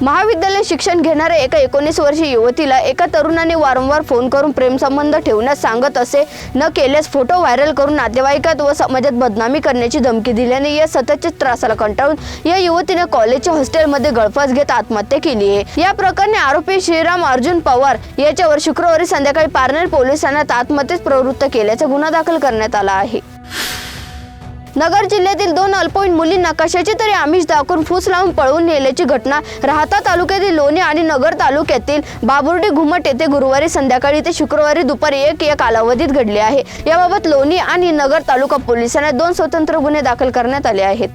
महाविद्यालय शिक्षण घेणाऱ्या एका एकोणीस वर्षीय युवतीला एका तरुणाने वारंवार फोन करून प्रेमसंबंध ठेवण्यास सांगत असे न केल्यास फोटो व्हायरल करून नातेवाईकात व समाजात बदनामी करण्याची धमकी दिल्याने या सततच्या त्रासाला कंटाळून या युवतीने कॉलेजच्या हॉस्टेलमध्ये गळफास घेत आत्महत्या केली आहे. या प्रकरणी आरोपी श्रीराम अर्जुन पवार याच्यावर शुक्रवारी संध्याकाळी पारनेर पोलिसांना आत्महत्येत आत्महत्येस प्रवृत्त केल्याचा गुन्हा दाखल करण्यात आला आहे. नगर जिल्ह्यातील दोन अल्पवयीन मुलींना कशाची तरी आमिष दाखवून फूस लावून पळवून नेल्याची घटना राहता तालुक्यातील लोणी आणि नगर तालुक्यातील बाबुर्डी घुमट येथे गुरुवारी संध्याकाळी ते शुक्रवारी दुपारी एक या कालावधीत घडले आहे. याबाबत लोणी आणि नगर तालुका पोलिसांना दोन स्वतंत्र गुन्हे दाखल करण्यात आले आहेत.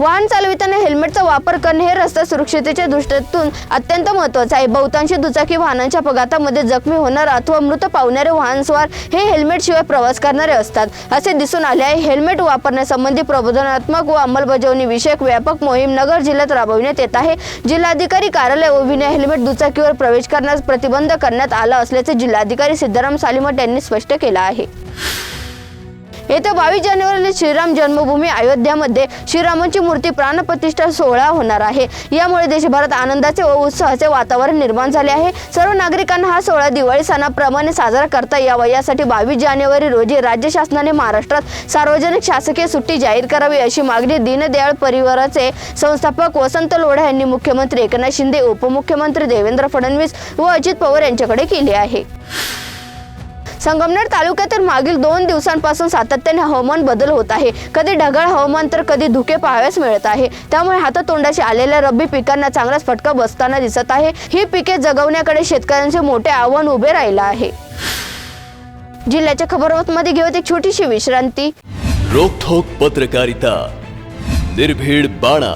वाहन चालविताना हेल्मेटचा वापर करणे हे रस्ता सुरक्षिततेच्या दृष्टीतून अत्यंत महत्त्वाचं आहे. बहुतांशी दुचाकी वाहनांच्या अपघातामध्ये जखमी होणार अथवा मृत पावणारे वाहनस्वार हे हेल्मेट शिवाय प्रवास करणारे असतात. असे दिसून आले आहे. हेल्मेट वापरण्यासंबंधी प्रबोधनात्मक व अंमलबजावणी विषयक व्यापक मोहीम नगर जिल्ह्यात राबविण्यात येत आहे. जिल्हाधिकारी कार्यालय व विना हेल्मेट दुचाकीवर प्रवेश करण्यास प्रतिबंध करण्यात आला असल्याचे जिल्हाधिकारी सिद्धाराम सालिमट यांनी स्पष्ट केलं आहे. येत्या बावीस जानेवारीला श्रीराम जन्मभूमी अयोध्यामध्ये श्रीरामांची मूर्ती प्राणप्रतिष्ठा सोहळा होणार आहे. यामुळे देशभरात आनंदाचे व उत्साहाचे वातावरण निर्माण झाले आहे. सर्व नागरिकांना हा सोहळा दिवाळी सणाप्रमाणे साजरा करता यावा. यासाठी बावीस जानेवारी रोजी राज्य शासनाने महाराष्ट्रात सार्वजनिक शासकीय सुट्टी जाहीर करावी अशी मागणी दीनदयाळ परिवाराचे संस्थापक वसंत लोढा यांनी मुख्यमंत्री एकनाथ शिंदे उपमुख्यमंत्री देवेंद्र फडणवीस व अजित पवार यांच्याकडे केली आहे. संगमनेर तालुक्यातील मागील दोन दिवसांपासून सातत्याने हवामान बदल होत आहे. कधी ढगाळ हवामान तर कधी धुके पाहाव्यास मिळत आहे. त्यामुळे हातातोंडाशी आलेल्या रब्बी पिकांना चांगलाच फटका बसताना दिसत आहे. ही पिके जगवण्याकडे शेतकऱ्यांचे मोठे आव्हान उभे राहिलं आहे. जिल्ह्याच्या खबरमध्ये घेऊन एक छोटीशी विश्रांती. रोखोक पत्रकारिता निर्भीड बाणा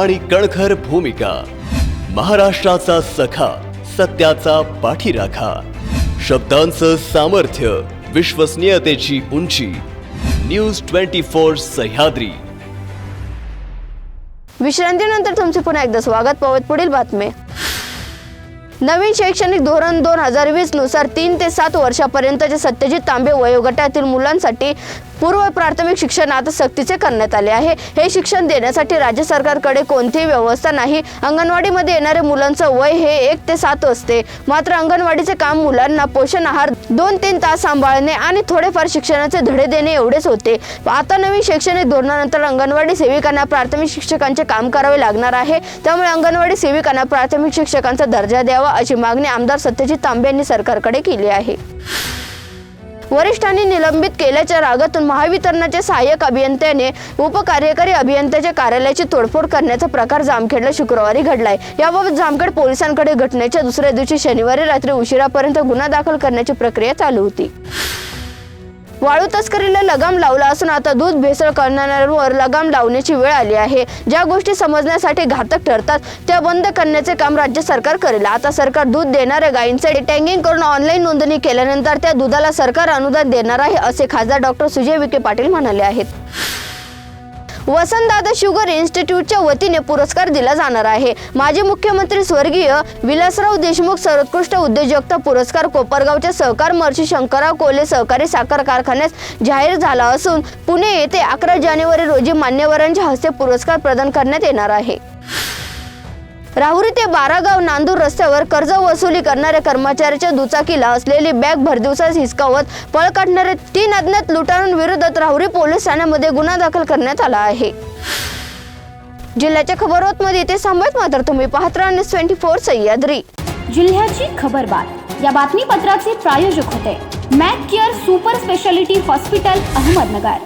आणि कणखर भूमिका महाराष्ट्राचा सखा सत्याचा पाठीराखा. शब्दांचं सामर्थ्य विश्वसनीयतेची उंची. News twenty four Sahyadri. विश्रांतीनंतर तुमचे पुन्हा एकदा स्वागत. पावत पुढील बातमी. नवीन शैक्षणिक धोरण दोन हजार वीसनुसार तीन ते सात वर्षापर्यंतचे सत्यजित तांबे वयोगटातील मुलांसाठी पूर्व प्राथमिक शिक्षण आता सक्तीचे करण्यात आले आहे. हे शिक्षण देण्यासाठी राज्य सरकारकडे कोणतीही व्यवस्था नाही. अंगणवाडीमध्ये येणाऱ्या मुलांचं वय हे एक ते सात असते. मात्र अंगणवाडीचे काम मुलांना पोषण आहार दोन तीन तास सांभाळणे आणि थोडेफार शिक्षणाचे धडे देणे एवढेच होते. आता नवीन शैक्षणिक धोरणानंतर अंगणवाडी सेविकांना प्राथमिक शिक्षकांचे काम करावे लागणार आहे. त्यामुळे अंगणवाडी सेविकांना प्राथमिक शिक्षकांचा दर्जा द्यावा अशी मागणी आमदार सत्यजित तांबे यांनी सरकारकडे केली आहे. वरिष्ठांनी निलंबित केल्याच्या रागातून महावितरणाचे सहाय्यक अभियंत्याने उपकार्यकारी अभियंत्याच्या कार्यालयाची तोडफोड करण्याचा प्रकार जामखेडला शुक्रवारी घडलाय. याबाबत जामखेड पोलिसांकडे घटनेच्या दुसऱ्या दिवशी शनिवारी रात्री उशिरापर्यंत गुन्हा दाखल करण्याची प्रक्रिया चालू होती. वाळू तस्करीला लगाम लावला असून आता दूध भेसळ करणाऱ्यांवर लगाम लावण्याची वेळ आली आहे. ज्या गोष्टी समजण्यासाठी घातक ठरतात त्या बंद करण्याचे काम राज्य सरकार करेल. आता सरकार दूध देणाऱ्या गायींचे टँगिंग करून ऑनलाईन नोंदणी केल्यानंतर त्या दुधाला सरकार अनुदान देणार आहे असे खासदार डॉक्टर सुजय विखे पाटील म्हणाले आहेत. वसंतदादा शुगर इन्स्टिट्यूटच्या वतीने पुरस्कार दिला जाणार आहे. माजी मुख्यमंत्री स्वर्गीय विलासराव देशमुख सर्वोत्कृष्ट उद्योजकता पुरस्कार कोपरगावच्या सहकार महर्षी शंकरराव कोले सहकारी साखर कारखान्यास जाहीर झाला असून पुणे येथे अकरा जानेवारी रोजी मान्यवरांच्या हस्ते पुरस्कार प्रदान करण्यात येणार आहे. राहुरी ते बारागाव नांदूर रस्त्यावर कर्ज वसुली करणाऱ्या कर्मचाऱ्याच्या दुचाकीला असलेली बॅग भरदिवसाच हिसकावत पळ काढणारे तीन अज्ञात लुटारूंविरोधात राहुरी पोलीस ठाण्यामध्ये गुन्हा दाखल करण्यात आला आहे. जिल्ह्याच्या खबरबातमध्ये इथे सांभाळत मात्र तुम्ही पाहत राहा न्यूज ट्वेंटी फोर सह्याद्री. जिल्ह्याची खबरबात या बातमीपत्राचे प्रायोजक होते Mac care super speciality hospital Ahmednagar.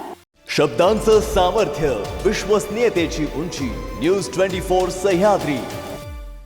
शब्दांचं सामर्थ्य विश्वसनीयतेची उंची न्यूज ट्वेंटी फोर सह्याद्री.